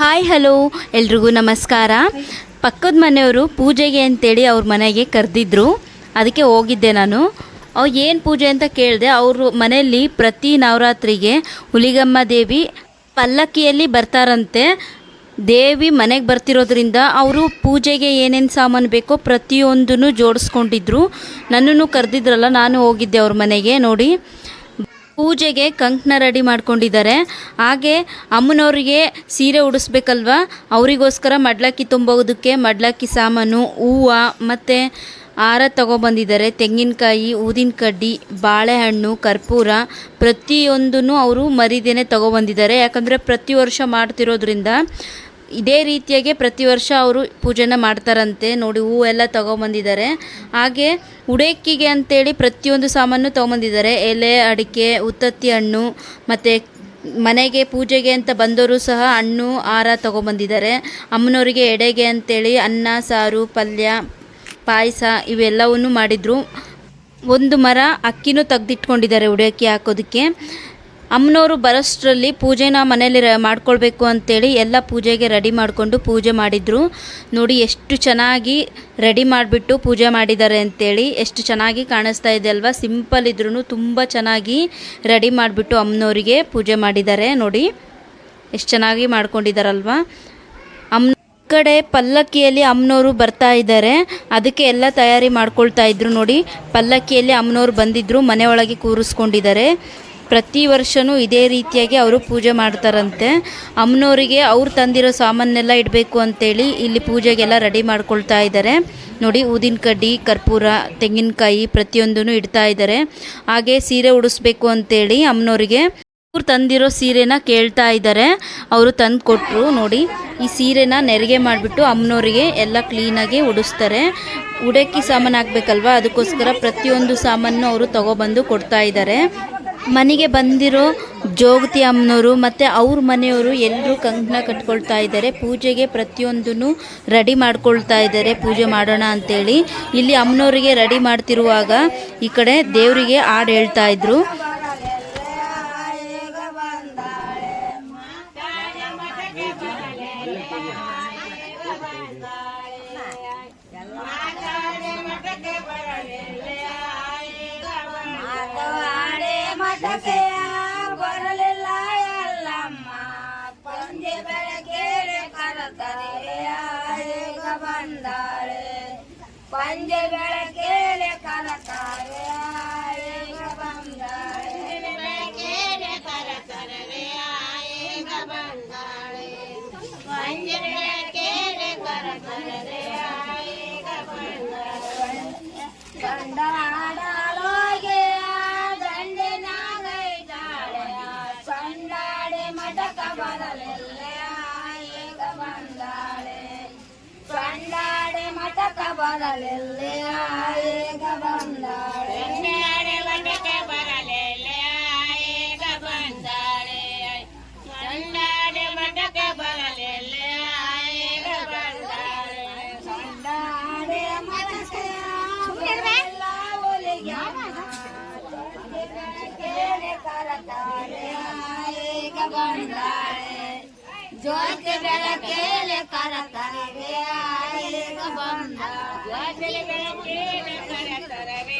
Hi, hello. ಎಲ್ರಿಗೂ ನಮಸ್ಕಾರ. ಪಕ್ಕದ ಮನೆಯವರು ಪೂಜೆಗೆ ಅಂತೇಳಿ ಅವ್ರ ಮನೆಗೆ ಕರೆದಿದ್ರು. ಅದಕ್ಕೆ ಹೋಗಿದ್ದೆ ನಾನು. ಅವ್ ಏನು ಪೂಜೆ ಅಂತ ಕೇಳಿದೆ, ಅವರು ಮನೆಯಲ್ಲಿ ಪ್ರತಿ ನವರಾತ್ರಿಗೆ ಹುಲಿಗಮ್ಮ ದೇವಿ ಪಲ್ಲಕ್ಕಿಯಲ್ಲಿ ಬರ್ತಾರಂತೆ. ದೇವಿ ಮನೆಗೆ ಬರ್ತಿರೋದ್ರಿಂದ ಅವರು ಪೂಜೆಗೆ ಏನೇನು ಸಾಮಾನು ಬೇಕೋ ಪ್ರತಿಯೊಂದನ್ನು ಜೋಡಿಸ್ಕೊಂಡಿದ್ರು. ನನ್ನನ್ನು ಕರೆದಿದ್ರಲ್ಲ, ನಾನು ಹೋಗಿದ್ದೆ ಅವ್ರ ಮನೆಗೆ ನೋಡಿ. ಪೂಜೆಗೆ ಕಂಕಣ ರೆಡಿ ಮಾಡ್ಕೊಂಡಿದ್ದಾರೆ. ಹಾಗೆ ಅಮ್ಮನವ್ರಿಗೆ ಸೀರೆ ಉಡಿಸ್ಬೇಕಲ್ವಾ? ಅವರಿಗೋಸ್ಕರ ಮಡ್ಲಕ್ಕಿ ತುಂಬೋದಕ್ಕೆ ಮಡ್ಲಕ್ಕಿ ಸಾಮಾನು, ಹೂವು ಮತ್ತು ಹಾರ ತಗೊಬಂದಿದ್ದಾರೆ. ತೆಂಗಿನಕಾಯಿ, ಊದಿನ ಕಡ್ಡಿ, ಬಾಳೆಹಣ್ಣು, ಕರ್ಪೂರ ಪ್ರತಿಯೊಂದನ್ನು ಅವರು ಮರಿದೇನೆ ತಗೊಬಂದಿದ್ದಾರೆ. ಯಾಕಂದರೆ ಪ್ರತಿ ವರ್ಷ ಮಾಡ್ತಿರೋದ್ರಿಂದ ಇದೇ ರೀತಿಯಾಗಿ ಪ್ರತಿ ವರ್ಷ ಅವರು ಪೂಜೆನ ಮಾಡ್ತಾರಂತೆ. ನೋಡಿ ಹೂವೆಲ್ಲ ತಗೊಂಬಂದಿದ್ದಾರೆ. ಹಾಗೆ ಉಡೇಕಿಗೆ ಅಂತೇಳಿ ಪ್ರತಿಯೊಂದು ಸಾಮಾನು ತೊಗೊಂಬಂದಿದ್ದಾರೆ. ಎಲೆ, ಅಡಿಕೆ, ಉತ್ತತ್ತಿ ಹಣ್ಣು, ಮತ್ತು ಮನೆಗೆ ಪೂಜೆಗೆ ಅಂತ ಬಂದವರು ಸಹ ಹಣ್ಣು ಹಾರ ತೊಗೊಂಬಂದಿದ್ದಾರೆ. ಅಮ್ಮನವರಿಗೆ ಎಡೆಗೆ ಅಂತೇಳಿ ಅನ್ನ, ಸಾರು, ಪಲ್ಯ, ಪಾಯಸ ಇವೆಲ್ಲವನ್ನು ಮಾಡಿದರು. ಒಂದು ಮರ ಅಕ್ಕಿನೂ ತೆಗೆದಿಟ್ಕೊಂಡಿದ್ದಾರೆ ಉಡೇಕಿ ಹಾಕೋದಕ್ಕೆ. ಅಮ್ಮನವರು ಬರೋಷ್ಟರಲ್ಲಿ ಪೂಜೆನ ಮನೇಲಿ ರ, ಮಾಡ್ಕೊಳ್ಬೇಕು ಅಂತೇಳಿ ಎಲ್ಲ ಪೂಜೆಗೆ ರೆಡಿ ಮಾಡಿಕೊಂಡು ಪೂಜೆ ಮಾಡಿದರು. ನೋಡಿ ಎಷ್ಟು ಚೆನ್ನಾಗಿ ರೆಡಿ ಮಾಡಿಬಿಟ್ಟು ಪೂಜೆ ಮಾಡಿದ್ದಾರೆ ಅಂತೇಳಿ ಎಷ್ಟು ಚೆನ್ನಾಗಿ ಕಾಣಿಸ್ತಾ ಇದೆ ಅಲ್ವಾ? ಸಿಂಪಲ್ ಇದ್ರೂ ತುಂಬ ಚೆನ್ನಾಗಿ ರೆಡಿ ಮಾಡಿಬಿಟ್ಟು ಅಮ್ಮನವರಿಗೆ ಪೂಜೆ ಮಾಡಿದ್ದಾರೆ. ನೋಡಿ ಎಷ್ಟು ಚೆನ್ನಾಗಿ ಮಾಡ್ಕೊಂಡಿದ್ದಾರಲ್ವಾ? ಅಮ್ಮ ಕಡೆ ಪಲ್ಲಕ್ಕಿಯಲ್ಲಿ ಅಮ್ಮನವರು ಬರ್ತಾ ಇದ್ದಾರೆ. ಅದಕ್ಕೆ ಎಲ್ಲ ತಯಾರಿ ಮಾಡ್ಕೊಳ್ತಾ ಇದ್ರು ನೋಡಿ. ಪಲ್ಲಕ್ಕಿಯಲ್ಲಿ ಅಮ್ಮನವರು ಬಂದಿದ್ರು, ಮನೆಯೊಳಗೆ ಕೂರಿಸ್ಕೊಂಡಿದ್ದಾರೆ. ಪ್ರತಿ ವರ್ಷವೂ ಇದೇ ರೀತಿಯಾಗಿ ಅವರು ಪೂಜೆ ಮಾಡ್ತಾರಂತೆ. ಅಮ್ಮನವರಿಗೆ ಅವ್ರು ತಂದಿರೋ ಸಾಮಾನೆಲ್ಲ ಇಡಬೇಕು ಅಂತೇಳಿ ಇಲ್ಲಿ ಪೂಜೆಗೆಲ್ಲ ರೆಡಿ ಮಾಡ್ಕೊಳ್ತಾ ಇದ್ದಾರೆ. ನೋಡಿ, ಊದಿನ ಕಡ್ಡಿ, ಕರ್ಪೂರ, ತೆಂಗಿನಕಾಯಿ ಪ್ರತಿಯೊಂದೂ ಇಡ್ತಾ ಇದ್ದಾರೆ. ಹಾಗೆ ಸೀರೆ ಉಡಿಸ್ಬೇಕು ಅಂತೇಳಿ ಅಮ್ಮನವರಿಗೆ. ಅವ್ರು ತಂದಿರೋ ಸೀರೆನ ಕೇಳ್ತಾ ಇದ್ದಾರೆ. ಅವರು ತಂದು ಕೊಟ್ಟರು ನೋಡಿ. ಈ ಸೀರೆನ ನೆರಿಗೆ ಮಾಡಿಬಿಟ್ಟು ಅಮ್ಮನವರಿಗೆ ಎಲ್ಲ ಕ್ಲೀನಾಗಿ ಉಡಿಸ್ತಾರೆ. ಉಡಕ್ಕಿ ಸಾಮಾನು ಹಾಕ್ಬೇಕಲ್ವ? ಅದಕ್ಕೋಸ್ಕರ ಪ್ರತಿಯೊಂದು ಸಾಮಾನು ಅವರು ತಗೊಬಂದು ಕೊಡ್ತಾ ಇದ್ದಾರೆ. ಮನೆಗೆ ಬಂದಿರೋ ಜೋಗತಿ ಅಮ್ಮನವರು ಮತ್ತು ಅವ್ರ ಮನೆಯವರು ಎಲ್ಲರೂ ಕಂಕಣ ಕಟ್ಕೊಳ್ತಾ ಇದ್ದಾರೆ. ಪೂಜೆಗೆ ಪ್ರತಿಯೊಂದನ್ನು ರೆಡಿ ಮಾಡ್ಕೊಳ್ತಾ ಇದ್ದಾರೆ. ಪೂಜೆ ಮಾಡೋಣ ಅಂತೇಳಿ. ಇಲ್ಲಿ ಅಮ್ಮನವರಿಗೆ ರೆಡಿ ಮಾಡ್ತಿರುವಾಗ ಈ ಕಡೆ ದೇವರಿಗೆ ಹಾಡು ಹೇಳ್ತಾ ಇದ್ರು. ಪಂಜೆ ಬೆಳಗ್ಗೆ ಕರತರೆ ಈಗ ಬಂದಾಳೆ ಪಂಜೆ ಬೆಳಗ್ಗೆ ಬಂದಾಳೆ ಸಂಡಾಡೆ ಮಠಕ ಬರಲಿಲ್ಲ ಈಗ ಬಂದಾಳೆ ಸಂಡಾಡೆ ಮಠಕ ಬರಲಿಲ್ಲ ಈಗ ಬಂದಾಳೆ ಸಂಡಾಡೆ ಮಠಕ ಬರಲಿಲ್ಲ ಈಗ ಬಂದಾಳೆ ಸಂಡಾಡೆ ಮಠಕ ಬರಲಿಲ್ಲ ಒಲಿಗೆ ಕರತಾಳೆ ಈಗ ಬಂದಾಳೆ ಜ್ಯೋತಿ ಬೆಳಕೇಲೆ ಕರತರವೆ ಈಗ ಬಂದಾಳೆ ಜ್ಯೋತಿ ಬೆಳಕೇಲೆ ಕರತರವೆ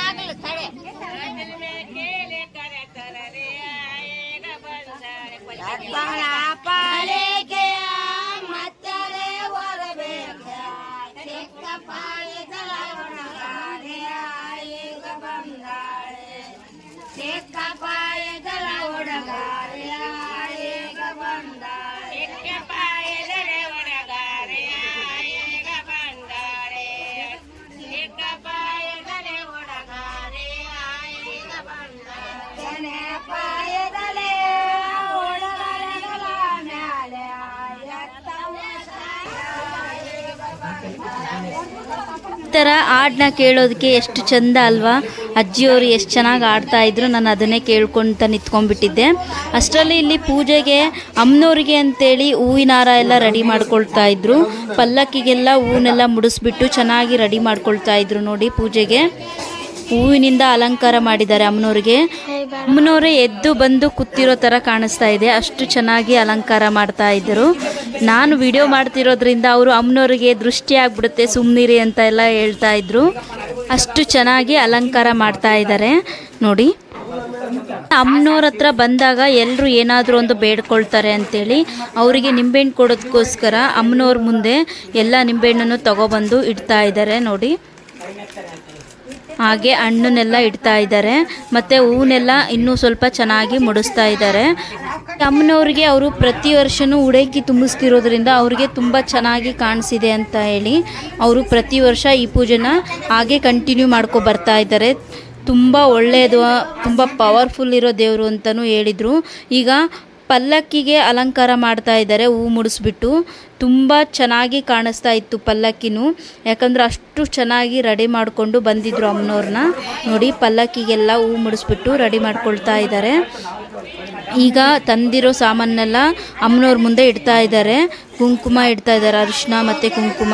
ಆಗಲು ತಡೆ ಪಾಲಿಕೆಯ ಮತ್ತರೆ ಹೊರಬೇಕ ಚಿಕ್ಕ ಪಾಲಿಗಳ ಒಣಗಾನೆ ಈಗ ಬಂದಾಳೆ ಚಿಕ್ಕ ಪಾಯಗಳ ಥರ ಹಾಡನ್ನ ಕೇಳೋದಕ್ಕೆ ಎಷ್ಟು ಚಂದ ಅಲ್ವಾ? ಅಜ್ಜಿಯವರು ಎಷ್ಟು ಚೆನ್ನಾಗಿ ಆಡ್ತಾ ಇದ್ರು, ನಾನು ಅದನ್ನೇ ಕೇಳ್ಕೊತ ನಿಂತ್ಕೊಂಡ್ಬಿಟ್ಟಿದ್ದೆ. ಅಷ್ಟರಲ್ಲಿ ಇಲ್ಲಿ ಪೂಜೆಗೆ ಅಮ್ಮನವ್ರಿಗೆ ಅಂತೇಳಿ ಹೂವಿನ ಹಾರ ಎಲ್ಲ ರೆಡಿ ಮಾಡ್ಕೊಳ್ತಾ ಇದ್ರು. ಪಲ್ಲಕ್ಕಿಗೆಲ್ಲ ಹೂವನ್ನೆಲ್ಲ ಮುಡಿಸ್ಬಿಟ್ಟು ಚೆನ್ನಾಗಿ ರೆಡಿ ಮಾಡ್ಕೊಳ್ತಾ ಇದ್ರು ನೋಡಿ ಪೂಜೆಗೆ. ಹೂವಿನಿಂದ ಅಲಂಕಾರ ಮಾಡಿದ್ದಾರೆ ಅಮ್ಮನವ್ರಿಗೆ. ಅಮ್ಮನವರೇ ಎದ್ದು ಬಂದು ಕೂತಿರೋ ಥರ ಕಾಣಿಸ್ತಾ ಇದೆ. ಅಷ್ಟು ಚೆನ್ನಾಗಿ ಅಲಂಕಾರ ಮಾಡ್ತಾ ಇದ್ದರು ನಾನು ವಿಡಿಯೋ ಮಾಡ್ತಿರೋದ್ರಿಂದ ಅವರು ಅಮ್ಮನವ್ರಿಗೆ ದೃಷ್ಟಿ ಆಗ್ಬಿಡುತ್ತೆ ಸುಮ್ಮನಿರಿ ಅಂತ ಎಲ್ಲ ಹೇಳ್ತಾ ಇದ್ರು. ಅಷ್ಟು ಚೆನ್ನಾಗಿ ಅಲಂಕಾರ ಮಾಡ್ತಾ ಇದ್ದಾರೆ ನೋಡಿ. ಅಮ್ಮನವ್ರ ಹತ್ರ ಬಂದಾಗ ಎಲ್ಲರೂ ಏನಾದರೂ ಒಂದು ಬೇಡ್ಕೊಳ್ತಾರೆ ಅಂತೇಳಿ ಅವರಿಗೆ ನಿಂಬೆಹಣ್ಣು ಕೊಡೋದಕ್ಕೋಸ್ಕರ ಅಮ್ಮನವ್ರ ಮುಂದೆ ಎಲ್ಲ ನಿಂಬೆಹಣ್ಣನ್ನು ತಗೊಬಂದು ಇಡ್ತಾ ಇದ್ದಾರೆ ನೋಡಿ. ಹಾಗೆ ಹಣ್ಣನ್ನೆಲ್ಲ ಇಡ್ತಾ ಇದ್ದಾರೆ ಮತ್ತು ಹೂವನ್ನೆಲ್ಲ ಇನ್ನೂ ಸ್ವಲ್ಪ ಚೆನ್ನಾಗಿ ಮುಡಿಸ್ತಾ ಇದ್ದಾರೆ ಅಮ್ಮನವ್ರಿಗೆ ಅವರು ಪ್ರತಿ ವರ್ಷನೂ ಉಡೇಕಿ ತುಂಬಿಸ್ತಿರೋದ್ರಿಂದ ಅವ್ರಿಗೆ ತುಂಬ ಚೆನ್ನಾಗಿ ಕಾಣಿಸಿದೆ ಅಂತ ಹೇಳಿ ಅವರು ಪ್ರತಿ ವರ್ಷ ಈ ಪೂಜೆನ ಹಾಗೆ ಕಂಟಿನ್ಯೂ ಮಾಡ್ಕೊ ಬರ್ತಾ ಇದ್ದಾರೆ. ತುಂಬ ಒಳ್ಳೆಯದು ತುಂಬ ಪವರ್ಫುಲ್ ಇರೋ ದೇವರು ಅಂತಲೂ ಹೇಳಿದರು. ಈಗ ಪಲ್ಲಕ್ಕಿಗೆ ಅಲಂಕಾರ ಮಾಡ್ತಾ ಇದ್ದಾರೆ, ಹೂ ಮುಡಿಸ್ಬಿಟ್ಟು. ತುಂಬ ಚೆನ್ನಾಗಿ ಕಾಣಿಸ್ತಾ ಇತ್ತು ಪಲ್ಲಕ್ಕಿನೂ. ಯಾಕಂದ್ರೆ ಅಷ್ಟು ಚೆನ್ನಾಗಿ ರೆಡಿ ಮಾಡಿಕೊಂಡು ಬಂದಿದ್ರು ಅಮ್ಮನವ್ರನ್ನ. ನೋಡಿ, ಪಲ್ಲಕ್ಕಿಗೆಲ್ಲ ಹೂ ಮುಡಿಸ್ಬಿಟ್ಟು ರೆಡಿ ಮಾಡ್ಕೊಳ್ತಾ ಇದ್ದಾರೆ. ಈಗ ತಂದಿರೋ ಸಾಮಾನೆಲ್ಲ ಅಮ್ಮನವ್ರ ಮುಂದೆ ಇಡ್ತಾ ಇದ್ದಾರೆ. ಕುಂಕುಮ ಇಡ್ತಾ ಇದ್ದಾರೆ ಅರಿಶಿನ ಮತ್ತೆ ಕುಂಕುಮ.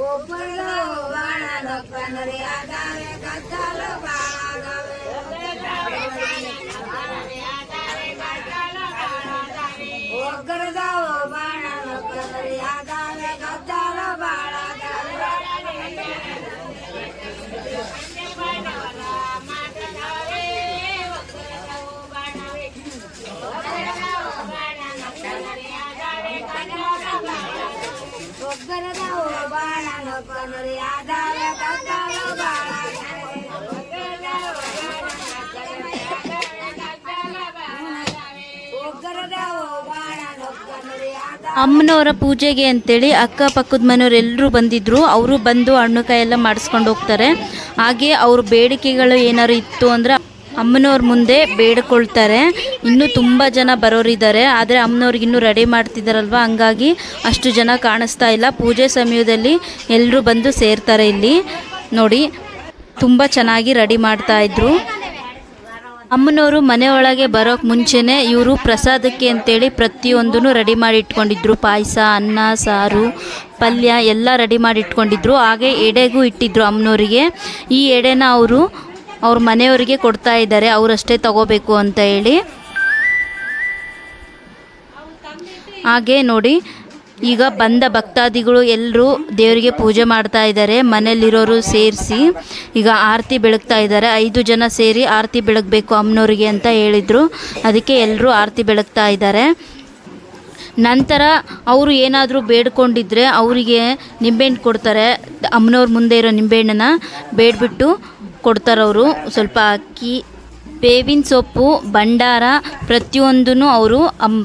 ಒಬ್ಬಳು ಬಾಳನ ಕನ್ನಡಿ ಆದಾವೆ ಕತ್ತಲು ಬಾಳಾದಾವೆ ಒಗ್ಗರದವು ಬಾಳನ ಕನ್ನಡಿ ಆದಾವೆ ಕತ್ತಲು ಬಾಳ ಅಮ್ಮನವರ ಪೂಜೆಗೆ ಅಂತೇಳಿ ಅಕ್ಕಪಕ್ಕದ ಮನೆಯವರೆಲ್ಲರೂ ಬಂದಿದ್ರು. ಅವರು ಬಂದು ಹಣ್ಣು ಎಲ್ಲ ಮಾಡಿಸ್ಕೊಂಡು ಹೋಗ್ತಾರೆ. ಹಾಗೆ ಅವ್ರ ಬೇಡಿಕೆಗಳು ಏನಾದ್ರು ಇತ್ತು ಅಂದರೆ ಅಮ್ಮನವ್ರ ಮುಂದೆ ಬೇಡ್ಕೊಳ್ತಾರೆ. ಇನ್ನೂ ತುಂಬ ಜನ ಬರೋರಿದ್ದಾರೆ. ಆದರೆ ಅಮ್ಮನವ್ರಿಗೆ ಇನ್ನೂ ರೆಡಿ ಮಾಡ್ತಿದ್ದಾರಲ್ವ ಹಂಗಾಗಿ ಅಷ್ಟು ಜನ ಕಾಣಿಸ್ತಾ ಇಲ್ಲ. ಪೂಜೆ ಸಮಯದಲ್ಲಿ ಎಲ್ಲರೂ ಬಂದು ಸೇರ್ತಾರೆ ಇಲ್ಲಿ. ನೋಡಿ, ತುಂಬ ಚೆನ್ನಾಗಿ ರೆಡಿ ಮಾಡ್ತಾ ಇದ್ರು. ಅಮ್ಮನವರು ಮನೆಯೊಳಗೆ ಬರೋಕ್ಕೆ ಮುಂಚೆನೇ ಇವರು ಪ್ರಸಾದಕ್ಕೆ ಅಂತೇಳಿ ಪ್ರತಿಯೊಂದೂ ರೆಡಿ ಮಾಡಿ ಇಟ್ಕೊಂಡಿದ್ರು ಪಾಯಸ, ಅನ್ನ, ಸಾರು, ಪಲ್ಯ ಎಲ್ಲ ರೆಡಿ ಮಾಡಿ ಇಟ್ಕೊಂಡಿದ್ರು ಹಾಗೆ ಎಡೆಗೂ ಇಟ್ಟಿದ್ರು ಅಮ್ಮನವರಿಗೆ. ಈ ಎಡೆನ ಅವರು ಅವ್ರ ಮನೆಯವರಿಗೆ ಕೊಡ್ತಾ ಇದ್ದಾರೆ, ಅವರಷ್ಟೇ ತಗೋಬೇಕು ಅಂತ ಹೇಳಿ. ಹಾಗೆ ನೋಡಿ, ಈಗ ಬಂದ ಭಕ್ತಾದಿಗಳು ಎಲ್ಲರೂ ದೇವರಿಗೆ ಪೂಜೆ ಮಾಡ್ತಾ ಇದ್ದಾರೆ, ಮನೆಯಲ್ಲಿರೋರು ಸೇರಿಸಿ ಈಗ ಆರತಿ ಬೆಳಗ್ತಾ ಇದ್ದಾರೆ. ಐದು ಜನ ಸೇರಿ ಆರತಿ ಬೆಳಗಬೇಕು ಅಮ್ಮನವ್ರಿಗೆ ಅಂತ ಹೇಳಿದರು. ಅದಕ್ಕೆ ಎಲ್ಲರೂ ಆರತಿ ಬೆಳಗ್ತಾ ಇದ್ದಾರೆ. ನಂತರ ಅವರು ಏನಾದರೂ ಬೇಡ್ಕೊಂಡಿದ್ರೆ ಅವರಿಗೆ ನಿಂಬೆಹಣ್ಣು ಕೊಡ್ತಾರೆ. ಅಮ್ಮನವ್ರ ಮುಂದೆ ಇರೋ ನಿಂಬೆಹಣ್ಣನ್ನ ಬೇಡ್ಬಿಟ್ಟು ಕೊಡ್ತಾರವರು. ಸ್ವಲ್ಪ ಅಕ್ಕಿ, ಬೇವಿನ ಸೊಪ್ಪು, ಭಂಡಾರ ಪ್ರತಿಯೊಂದೂ ಅವರು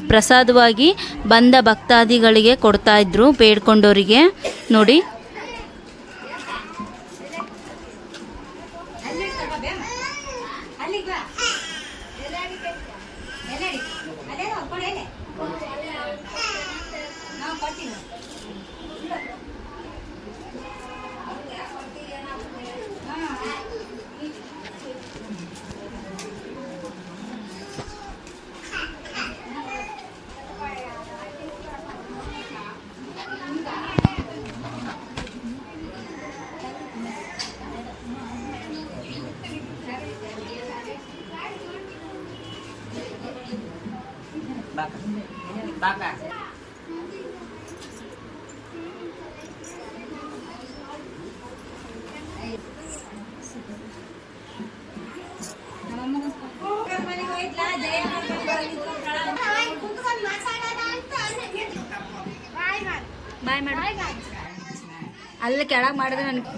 ಪ್ರಸಾದವಾಗಿ ಬಂದ ಭಕ್ತಾದಿಗಳಿಗೆ ಕೊಡ್ತಾಯಿದ್ರು ಬೇಡ್ಕೊಂಡೋರಿಗೆ. ಬೇಡ್ಕೊಂಡವರಿಗೆ ನೋಡಿ. ಬಾಯ್ ಅಲ್ಲಿ ಕೆಳಗೆ ಮಾಡಿದ್ರೆ ನನಗೆ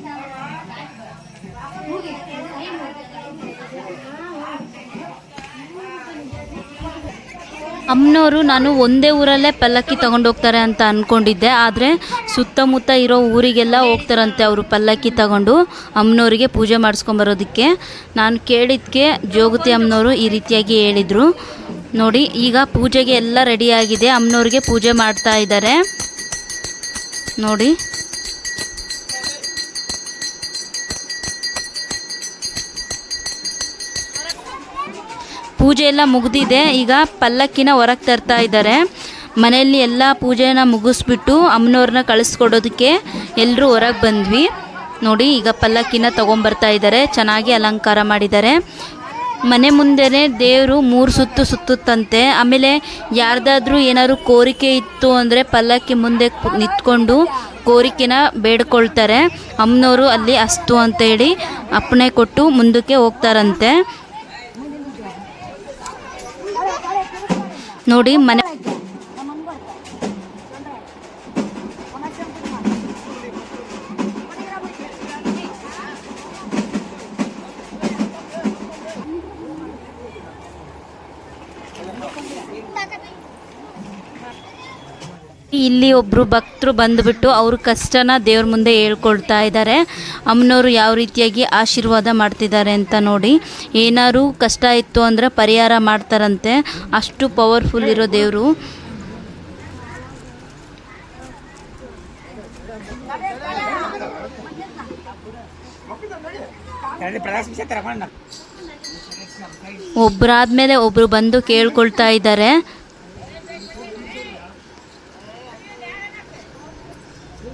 ಅಮ್ಮನವರು ನಾನು ಒಂದೇ ಊರಲ್ಲೇ ಪಲ್ಲಕ್ಕಿ ತಗೊಂಡೋಗ್ತಾರೆ ಅಂತ ಅಂದ್ಕೊಂಡಿದ್ದೆ ಆದರೆ ಸುತ್ತಮುತ್ತ ಇರೋ ಊರಿಗೆಲ್ಲ ಹೋಗ್ತಾರಂತೆ ಅವರು ಪಲ್ಲಕ್ಕಿ ತಗೊಂಡು ಅಮ್ಮನವರಿಗೆ ಪೂಜೆ ಮಾಡಿಸ್ಕೊಂಬರೋದಕ್ಕೆ ನಾನು ಕೇಳಿದ್ದಕ್ಕೆ ಜೋಗತಿ ಅಮ್ಮನವರು ಈ ರೀತಿಯಾಗಿ ಹೇಳಿದರು. ನೋಡಿ, ಈಗ ಪೂಜೆಗೆ ಎಲ್ಲ ರೆಡಿಯಾಗಿದೆ ಅಮ್ಮನವ್ರಿಗೆ ಪೂಜೆ ಮಾಡ್ತಾ ಇದ್ದಾರೆ. ನೋಡಿ. ಪೂಜೆ ಎಲ್ಲ ಮುಗಿದಿದೆ. ಈಗ ಪಲ್ಲಕ್ಕಿನ ಹೊರಗೆ ತರ್ತಾ ಇದ್ದಾರೆ. ಮನೆಯಲ್ಲಿ ಎಲ್ಲ ಪೂಜೆನ ಮುಗಿಸ್ಬಿಟ್ಟು ಅಮ್ಮನವ್ರನ್ನ ಕಳಿಸ್ಕೊಡೋದಕ್ಕೆ ಎಲ್ಲರೂ ಹೊರಗೆ ಬಂದ್ವಿ. ನೋಡಿ, ಈಗ ಪಲ್ಲಕ್ಕಿನ ತೊಗೊಂಬರ್ತಾ ಇದ್ದಾರೆ. ಚೆನ್ನಾಗಿ ಅಲಂಕಾರ ಮಾಡಿದ್ದಾರೆ. ಮನೆ ಮುಂದೆನೇ ದೇವರು ಮೂರು ಸುತ್ತು ಸುತ್ತುತ್ತಂತೆ. ಆಮೇಲೆ ಯಾರ್ದಾದ್ರೂ ಏನಾದ್ರು ಕೋರಿಕೆ ಇತ್ತು ಅಂದರೆ ಪಲ್ಲಕ್ಕಿ ಮುಂದೆ ನಿಂತ್ಕೊಂಡು ಕೋರಿಕೆನ ಬೇಡ್ಕೊಳ್ತಾರೆ. ಅಮ್ಮನವರು ಅಲ್ಲಿ ಅಸ್ತು ಅಂತ ಹೇಳಿ ಅಪ್ಪಣೆ ಕೊಟ್ಟು ಮುಂದಕ್ಕೆ ಹೋಗ್ತಾರಂತೆ. ನೋಡಿ ಮನೆ ಇಲ್ಲಿ ಒಬ್ಬರು ಭಕ್ತರು ಬಂದುಬಿಟ್ಟು ಅವ್ರ ಕಷ್ಟನ ದೇವ್ರ ಮುಂದೆ ಹೇಳ್ಕೊಳ್ತಾ ಇದ್ದಾರೆ. ಅಮ್ಮನವರು ಯಾವ ರೀತಿಯಾಗಿ ಆಶೀರ್ವಾದ ಮಾಡ್ತಿದ್ದಾರೆ ಅಂತ ನೋಡಿ. ಏನಾರು ಕಷ್ಟ ಇತ್ತು ಅಂದರೆ ಪರಿಹಾರ ಮಾಡ್ತಾರಂತೆ. ಅಷ್ಟು ಪವರ್ಫುಲ್ ಇರೋ ದೇವರು. ಒಬ್ಬರಾದ್ಮೇಲೆ ಒಬ್ಬರು ಬಂದು ಕೇಳ್ಕೊಳ್ತಾ ಇದ್ದಾರೆ. I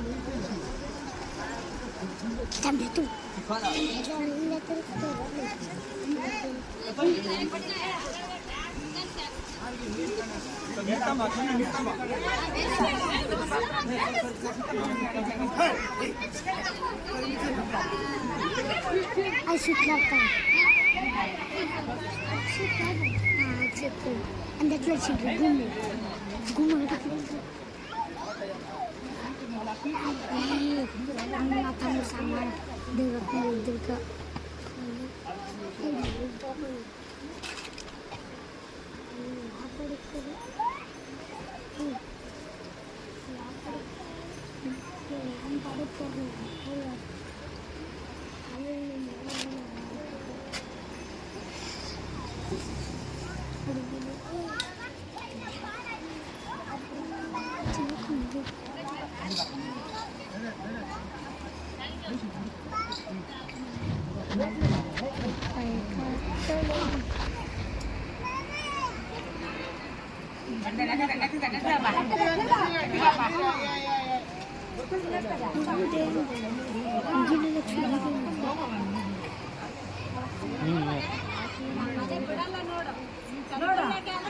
should love them. Should love them. Ah, it's a cool. And that's why she did it. akan bersama denganmu juga.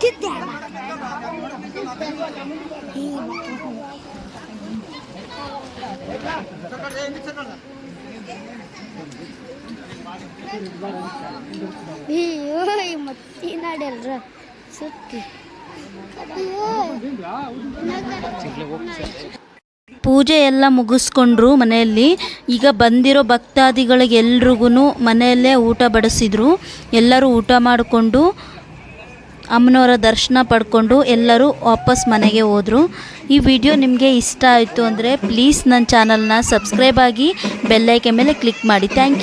Chết đẹp Ý ơi, một tí nó đẹp rồi. Suốt kì. ಪೂಜೆ ಎಲ್ಲ ಮುಗಿಸ್ಕೊಂಡ್ರು ಮನೆಯಲ್ಲಿ. ಈಗ ಬಂದಿರೋ ಭಕ್ತಾದಿಗಳಿಗೆಲ್ರಿಗೂ ಮನೆಯಲ್ಲೇ ಊಟ ಬಡಿಸಿದ್ರು. ಎಲ್ಲರೂ ಊಟ ಮಾಡಿಕೊಂಡು ಅಮ್ಮನವರ ದರ್ಶನ ಪಡ್ಕೊಂಡು ಎಲ್ಲರೂ ವಾಪಸ್ ಮನೆಗೆ ಹೋದರು. ಈ ವಿಡಿಯೋ ನಿಮಗೆ ಇಷ್ಟ ಆಯಿತು ಅಂದರೆ ಪ್ಲೀಸ್ ನನ್ನ ಚಾನಲ್ನ ಸಬ್ಸ್ಕ್ರೈಬ್ ಆಗಿ ಬೆಲ್ಲೈಕೆ ಮೇಲೆ ಕ್ಲಿಕ್ ಮಾಡಿ. Thank you.